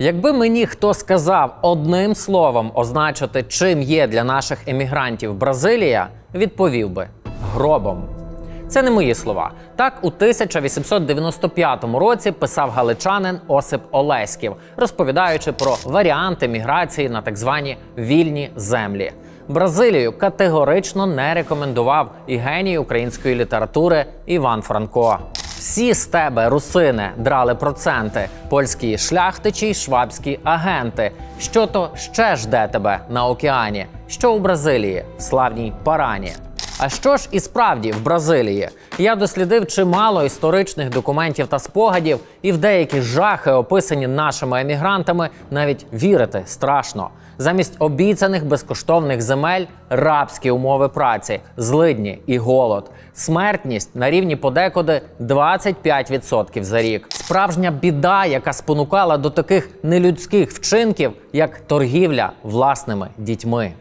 Якби мені хто сказав одним словом означити, чим є для наших емігрантів Бразилія, відповів би гробом. Це не мої слова. Так у 1895 році писав галичанин Осип Олеськів, розповідаючи про варіанти міграції на так звані вільні землі. Бразилію категорично не рекомендував і геній української літератури Іван Франко. Всі з тебе, русини, драли проценти, польські шляхтичі й швабські агенти. Що то ще жде тебе на океані? Що у Бразилії, в славній парані? А що ж і справді в Бразилії? Я дослідив чимало історичних документів та спогадів, і в деякі жахи, описані нашими емігрантами, навіть вірити страшно. Замість обіцяних безкоштовних земель рабські умови праці, злидні і голод, смертність на рівні подекуди 25% за рік. Справжня біда, яка спонукала до таких нелюдських вчинків, як торгівля власними дітьми.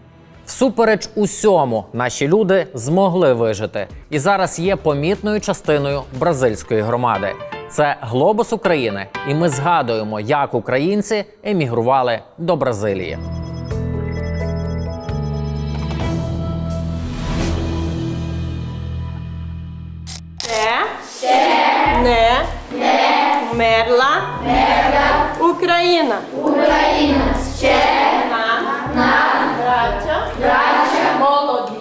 Всупереч усьому, наші люди змогли вижити і зараз є помітною частиною бразильської громади. Це глобус України, і ми згадуємо, як українці емігрували до Бразилії. Мерла, Україна. Україна. Ще на, браття, молоді.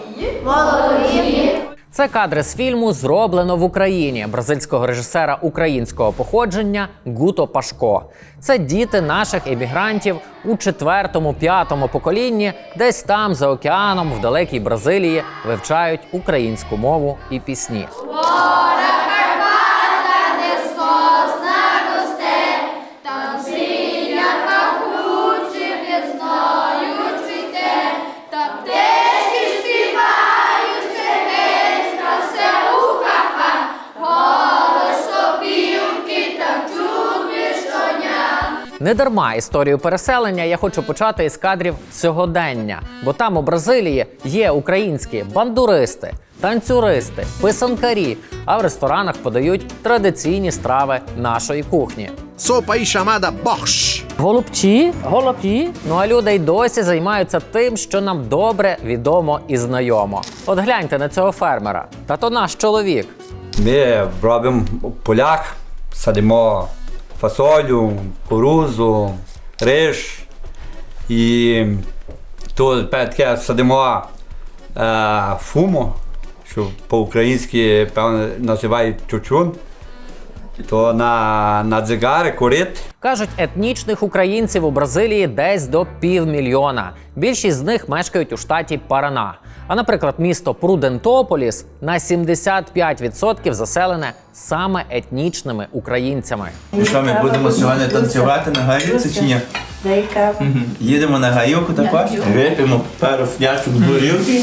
Це кадри з фільму зроблено в Україні бразильського режисера українського походження Гуто Пашко. Це діти наших емігрантів у четвертому, п'ятому поколінні, десь там за океаном, в далекій Бразилії, вивчають українську мову і пісні. Не дарма історію переселення я хочу почати із кадрів сьогодення, бо там у Бразилії є українські бандуристи, танцюристи, писанкарі, а в ресторанах подають традиційні страви нашої кухні. Sopa aí chamada borscht. Голубці, голубці. Ну а люди й досі займаються тим, що нам добре відомо і знайомо. От гляньте на цього фермера. Та то наш чоловік. Ми робимо в полях, садимо фасолю, кукурузу, риж. І тут таке садимо е, фуму, що по-українськи певно називають чучун. То на, на дзигари курить. Кажуть, етнічних українців у Бразилії десь до півмільйона. Більшість з них мешкають у штаті Парана. А, наприклад, місто Прудентополіс на 75% заселене саме етнічними українцями. І що ми будемо сьогодні танцювати на гаюці чи ні? Мгм. Їдемо на гаюку також, вип'ємо пару фляшок горілки.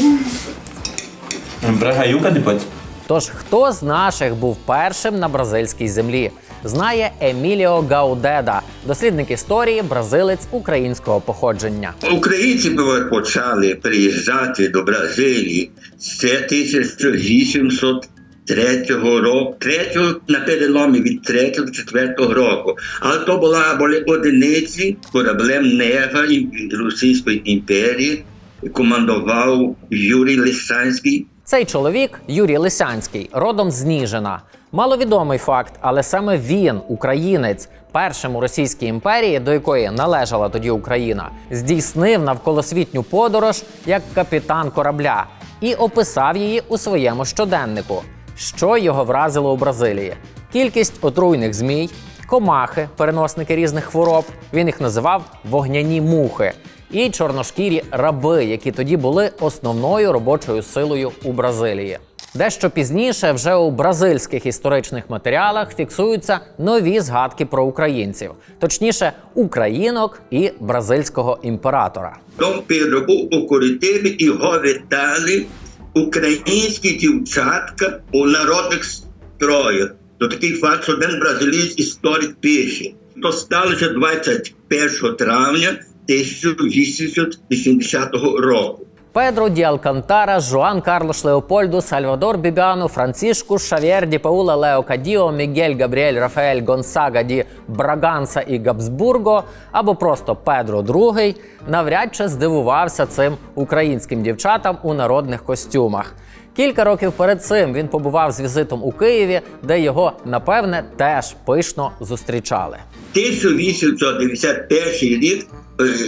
Бре гаюка не потім. Тож хто з наших був першим на бразильській землі? Знає Еміліо Гаудеда, дослідник історії, бразилець українського походження. Українці почали приїжджати до Бразилії з 1803 року, третього на переломі від 3 до 4 року. Але то була були одиниці кораблем Нега ім- Російської імперії. Командував Юрій Лисанський. Цей чоловік Юрій Лисянський, родом з Ніжина. Маловідомий факт, але саме він, українець, першим у Російській імперії, до якої належала тоді Україна, здійснив навколосвітню подорож як капітан корабля і описав її у своєму щоденнику. Що його вразило у Бразилії? Кількість отруйних змій, комахи, переносники різних хвороб. Він їх називав вогняні мухи і чорношкірі раби, які тоді були основною робочою силою у Бразилії. Дещо пізніше, вже у бразильських історичних матеріалах фіксуються нові згадки про українців, точніше, українок і бразильського імператора. Дом Педро був у Куритибі і його вітали українські дівчатка у народних строях. То такий факт, що один бразилієць історик пише. То сталося 21 травня 1880 року. Педро Ді Алкантара, Жуан Карлош Леопольду, Сальвадор Бібіану, Францішку, Шавєр Ді Паула Лео Кадіо, Мігель Габріель Рафаель Гонсага Ді Браганса і Габсбурго або просто Педро II навряд чи здивувався цим українським дівчатам у народних костюмах. Кілька років перед цим він побував з візитом у Києві, де його напевне теж пишно зустрічали. 1891 рік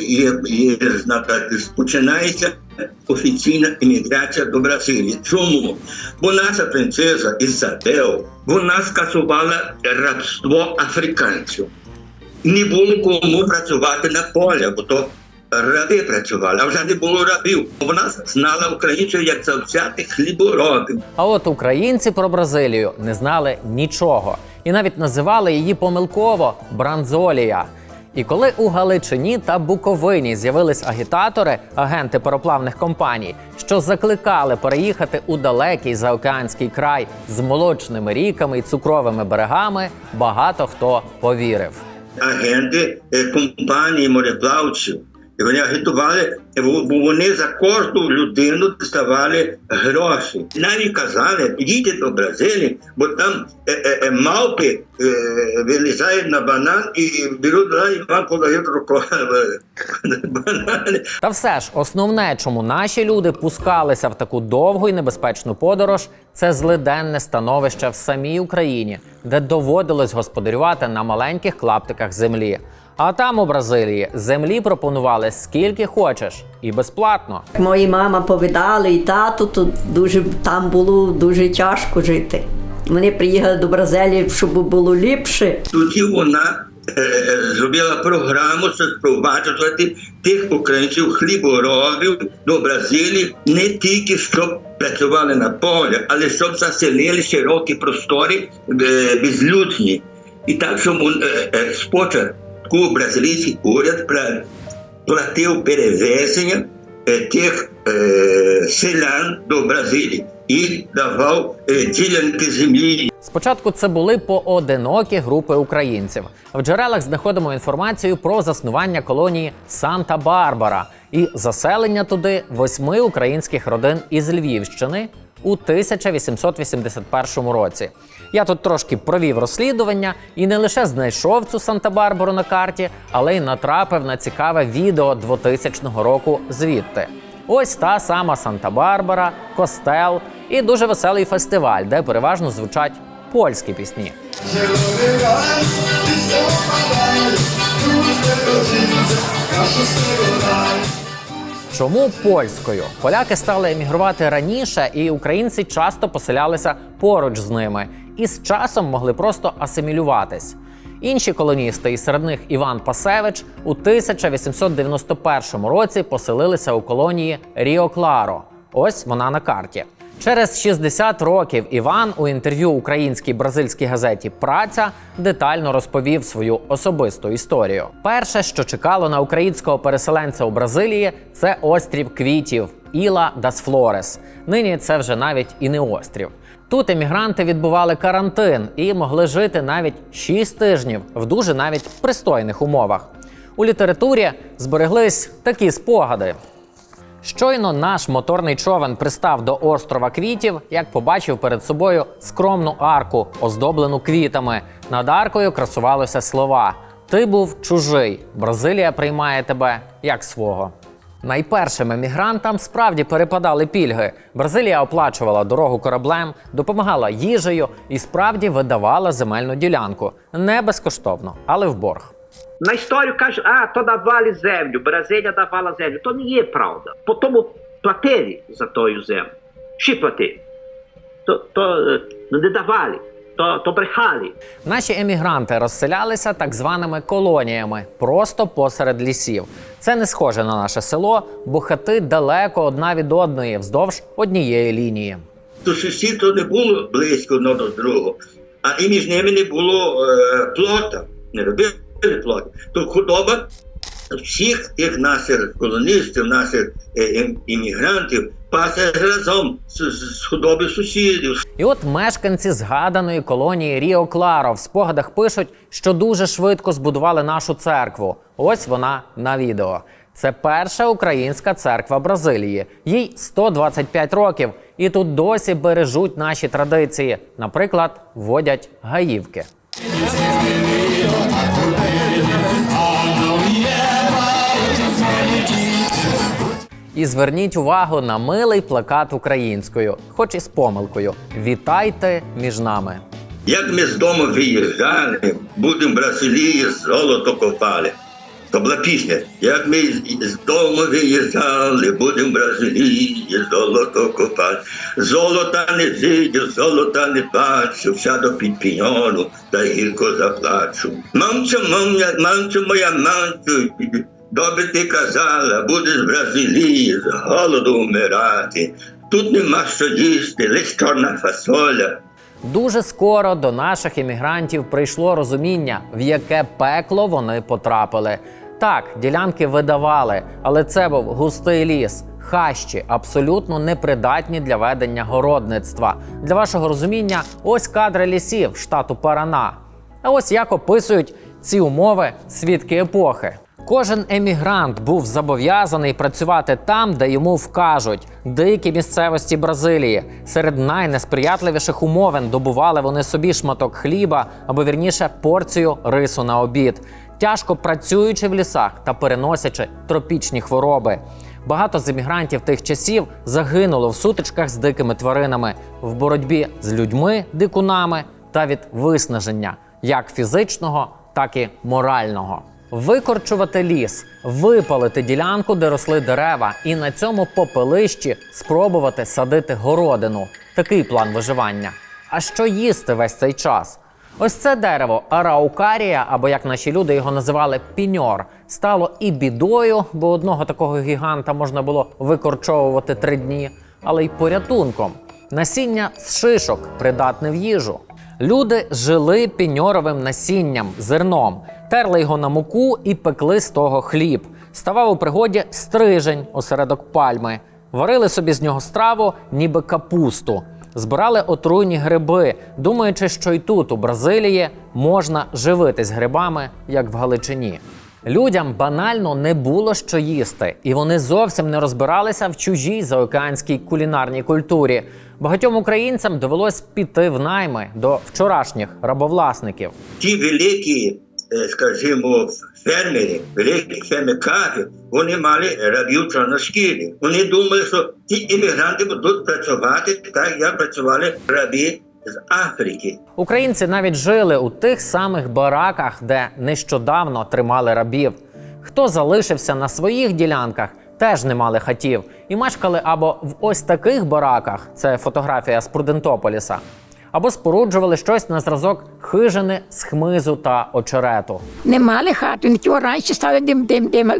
є, є знака, починається офіційна імміграція до Бразилії. Чому? Бо наша принцеса Ізабел вона скасувала рабство африканців. Не було кому працювати на полі, бо то раби працювали, а вже не було рабів. Вона знала українців як завзятих хліборобів. А от українці про Бразилію не знали нічого і навіть називали її помилково Бранзолія. І коли у Галичині та Буковині з'явились агітатори, агенти пароплавних компаній, що закликали переїхати у далекий заокеанський край з молочними ріками і цукровими берегами, багато хто повірив. агенти е, компанії мореплавців. І вони агітували, вони за кожну людину ставали гроші. Навіть казали, їдьте до Бразилії, бо там е, е, е, мавпи е, вилізають на банан і беруть і вам подають банани. Та все ж, основне, чому наші люди пускалися в таку довгу і небезпечну подорож, це злиденне становище в самій Україні, де доводилось господарювати на маленьких клаптиках землі. А там у Бразилії землі пропонували скільки хочеш і безплатно. Мої мама повідали і тату, то дуже там було дуже тяжко жити. Вони приїхали до Бразилії, щоб було ліпше. Тоді вона е, е, зробила програму, щоб впроваджувати тих українців хліборобів до Бразилії не тільки щоб працювали на полі, але щоб заселили широкі простори е, безлюдні. І так, що е, е, спочатку бразилійський уряд пра- платив перевезення е, тих е, селян до Бразилії і давав е, ділянки землі Спочатку це були поодинокі групи українців. В джерелах знаходимо інформацію про заснування колонії Санта-Барбара і заселення туди восьми українських родин із Львівщини у 1881 році. Я тут трошки провів розслідування і не лише знайшов цю Санта-Барбару на карті, але й натрапив на цікаве відео 2000 року звідти. Ось та сама Санта-Барбара, костел і дуже веселий фестиваль, де переважно звучать польські пісні. Чому польською? Поляки стали емігрувати раніше, і українці часто поселялися поруч з ними і з часом могли просто асимілюватись. Інші колоністи, і серед них Іван Пасевич, у 1891 році поселилися у колонії Ріо Кларо. Ось вона на карті. Через 60 років Іван у інтерв'ю українській бразильській газеті Праця детально розповів свою особисту історію. Перше, що чекало на українського переселенця у Бразилії, це острів квітів Іла Дас Флорес. Нині це вже навіть і не острів. Тут емігранти відбували карантин і могли жити навіть 6 тижнів в дуже навіть пристойних умовах. У літературі збереглись такі спогади. Щойно наш моторний човен пристав до острова квітів, як побачив перед собою скромну арку, оздоблену квітами. Над аркою красувалися слова: Ти був чужий. Бразилія приймає тебе як свого. Найпершим емігрантам справді перепадали пільги. Бразилія оплачувала дорогу кораблем, допомагала їжею і справді видавала земельну ділянку не безкоштовно, але в борг. На історію кажуть, а то давали землю, Бразилія давала землю. То не є правда. Потім платили за тою землю. Всі платили. То, то е, не давали, то, то брехали. Наші емігранти розселялися так званими колоніями, просто посеред лісів. Це не схоже на наше село, бо хати далеко одна від одної, вздовж однієї лінії. то сусід не було близько одно до другого, а і між ними не було е, плота, не робили плоти. То худоба всіх тих наших колоністів, наших е, ім- іммігрантів разом з, з, худоби сусідів. І от мешканці згаданої колонії Ріо Кларо в спогадах пишуть, що дуже швидко збудували нашу церкву. Ось вона на відео. Це перша українська церква Бразилії. Їй 125 років, і тут досі бережуть наші традиції. Наприклад, водять гаївки. І зверніть увагу на милий плакат українською, хоч і з помилкою. Вітайте між нами. Як ми з дому виїжджали, будемо в Бразилії золото копали. То була пісня. Як ми з- дому виїжджали, будемо в Бразилії золото копали. Золота не зійду, золота не бачу, сяду під піньону та гірко заплачу. Мамцю, моя, мамцю моя мамцю, добре ти казала, будеш в Бразилії з голоду вмирати. Тут нема що їсти, лише чорна фасоля. Дуже скоро до наших іммігрантів прийшло розуміння, в яке пекло вони потрапили. Так, ділянки видавали, але це був густий ліс, хащі, абсолютно непридатні для ведення городництва. Для вашого розуміння, ось кадри лісів штату Парана. А ось як описують ці умови свідки епохи. Кожен емігрант був зобов'язаний працювати там, де йому вкажуть. Дикі місцевості Бразилії серед найнесприятливіших умовин добували вони собі шматок хліба або вірніше порцію рису на обід, тяжко працюючи в лісах та переносячи тропічні хвороби. Багато з емігрантів тих часів загинуло в сутичках з дикими тваринами, в боротьбі з людьми, дикунами та від виснаження, як фізичного, так і морального. Викорчувати ліс, випалити ділянку, де росли дерева, і на цьому попелищі спробувати садити городину. Такий план виживання. А що їсти весь цей час? Ось це дерево араукарія, або як наші люди його називали піньор, стало і бідою, бо одного такого гіганта можна було викорчовувати три дні, але й порятунком. Насіння з шишок придатне в їжу. Люди жили піньоровим насінням, зерном, терли його на муку і пекли з того хліб. Ставав у пригоді стрижень осередок пальми, варили собі з нього страву, ніби капусту. Збирали отруйні гриби, думаючи, що й тут, у Бразилії, можна живитись грибами, як в Галичині. Людям банально не було що їсти, і вони зовсім не розбиралися в чужій заокеанській кулінарній культурі. Багатьом українцям довелось піти в найми до вчорашніх рабовласників. ті великі, е, скажімо, фермери, великі фермеркари, вони мали рабів чорношкірі. Вони думали, що ті іммігранти будуть працювати так, як працювали рабі з Африки. Українці навіть жили у тих самих бараках, де нещодавно тримали рабів. Хто залишився на своїх ділянках, теж не мали хатів і мешкали або в ось таких бараках це фотографія з Прудентополіса, або споруджували щось на зразок хижини з хмизу та очерету. Не мали хату, нічого раніше стали дим, дим, дим,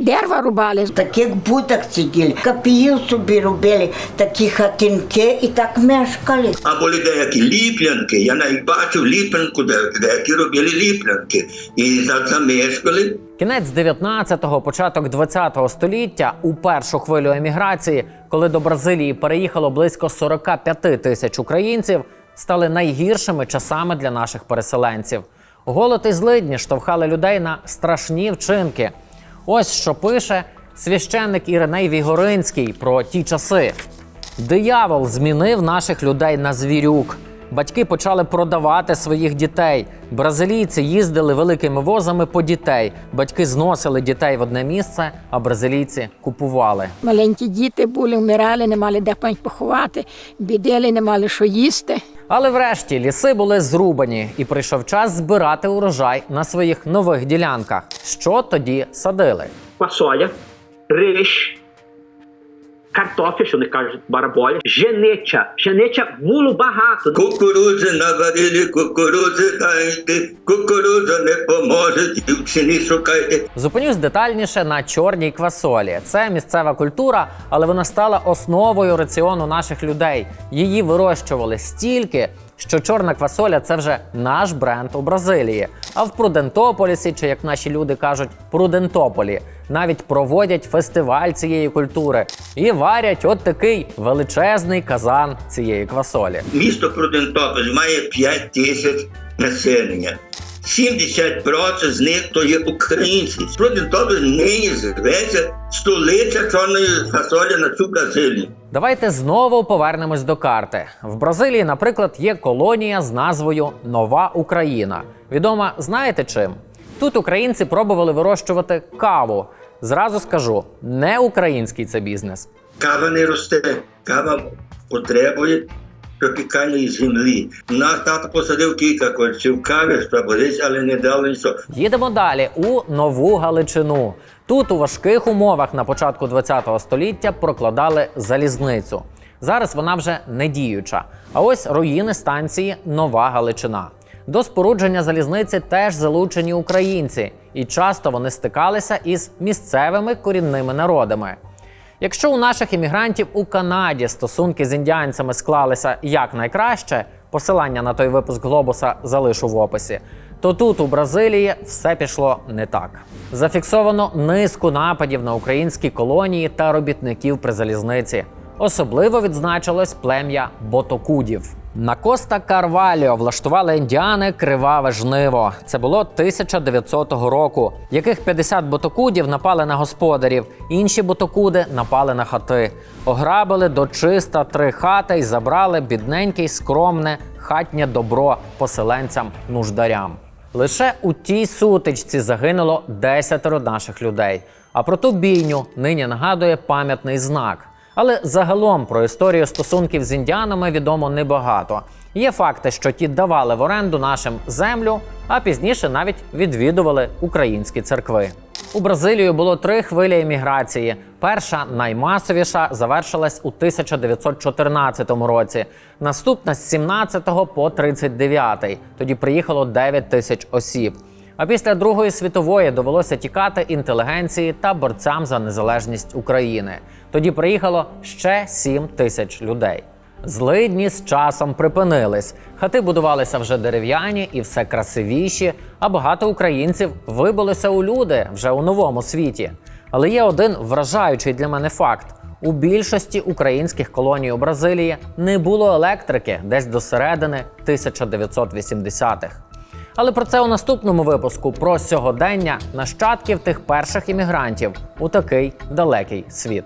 дерева рубали. Таких будах сиділи, капіїв собі робили, такі хатинки і так мешкали. А були деякі ліплянки. Я навіть бачив ліплянку, де деякі робили ліплянки. І за- замешкали. Кінець 19-го, початок 20-го століття у першу хвилю еміграції, коли до Бразилії переїхало близько 45 тисяч українців, стали найгіршими часами для наших переселенців. Голод і злидні штовхали людей на страшні вчинки. Ось що пише священник Іриней Вігоринський про ті часи. Диявол змінив наших людей на звірюк. Батьки почали продавати своїх дітей. Бразилійці їздили великими возами по дітей. Батьки зносили дітей в одне місце, а бразилійці купували. Маленькі діти були, вмирали, не мали де пань поховати, бідили, не мали що їсти. Але врешті ліси були зрубані, і прийшов час збирати урожай на своїх нових ділянках. Що тоді садили? Фасоля, риш, картофель, що не кажуть бараболя, женеча. Женеча було багато. Кукурудзи наварили, кукурудзи дайте, кукурудза не поможе, дівчині шукайте. Зупинюсь детальніше на чорній квасолі. Це місцева культура, але вона стала основою раціону наших людей. Її вирощували стільки, що чорна квасоля це вже наш бренд у Бразилії. А в Прудентополісі, чи як наші люди кажуть, Прудентополі, навіть проводять фестиваль цієї культури і варять от такий величезний казан цієї квасолі. Місто Прудентополь має 5 тисяч населення. 70% з них то є українці. Добре нині зветься столиця чорної фасолі на цю Бразилію. Давайте знову повернемось до карти. В Бразилії, наприклад, є колонія з назвою Нова Україна. Відома знаєте чим? Тут українці пробували вирощувати каву. Зразу скажу, не український це бізнес. Кава не росте, кава потребує тропікальної землі. Наш тато посадив кілька корчів кави, спробувались, але не дали нічого. Їдемо далі у нову Галичину. Тут у важких умовах на початку ХХ століття прокладали залізницю. Зараз вона вже не діюча. А ось руїни станції Нова Галичина. До спорудження залізниці теж залучені українці, і часто вони стикалися із місцевими корінними народами. Якщо у наших іммігрантів у Канаді стосунки з індіанцями склалися якнайкраще, посилання на той випуск глобуса залишу в описі, то тут, у Бразилії, все пішло не так. Зафіксовано низку нападів на українські колонії та робітників при залізниці. Особливо відзначилось плем'я ботокудів. На Коста Карваліо влаштували індіани криваве жниво. Це було 1900 року. Яких 50 ботокудів напали на господарів, інші ботокуди напали на хати, ограбили до чиста три хати і забрали бідненьке скромне хатнє добро поселенцям нуждарям. Лише у тій сутичці загинуло десятеро наших людей. А про ту бійню нині нагадує пам'ятний знак. Але загалом про історію стосунків з індіанами відомо небагато. Є факти, що ті давали в оренду нашим землю, а пізніше навіть відвідували українські церкви. У Бразилію було три хвилі еміграції. Перша наймасовіша завершилась у 1914 році. Наступна з 17 по 39. Тоді приїхало 9 тисяч осіб. А після Другої світової довелося тікати інтелігенції та борцям за незалежність України. Тоді приїхало ще 7 тисяч людей. Злидні з часом припинились. Хати будувалися вже дерев'яні і все красивіші, а багато українців вибилося у люди вже у новому світі. Але є один вражаючий для мене факт: у більшості українських колоній у Бразилії не було електрики десь до середини 1980-х. Але про це у наступному випуску про сьогодення нащадків тих перших іммігрантів у такий далекий світ.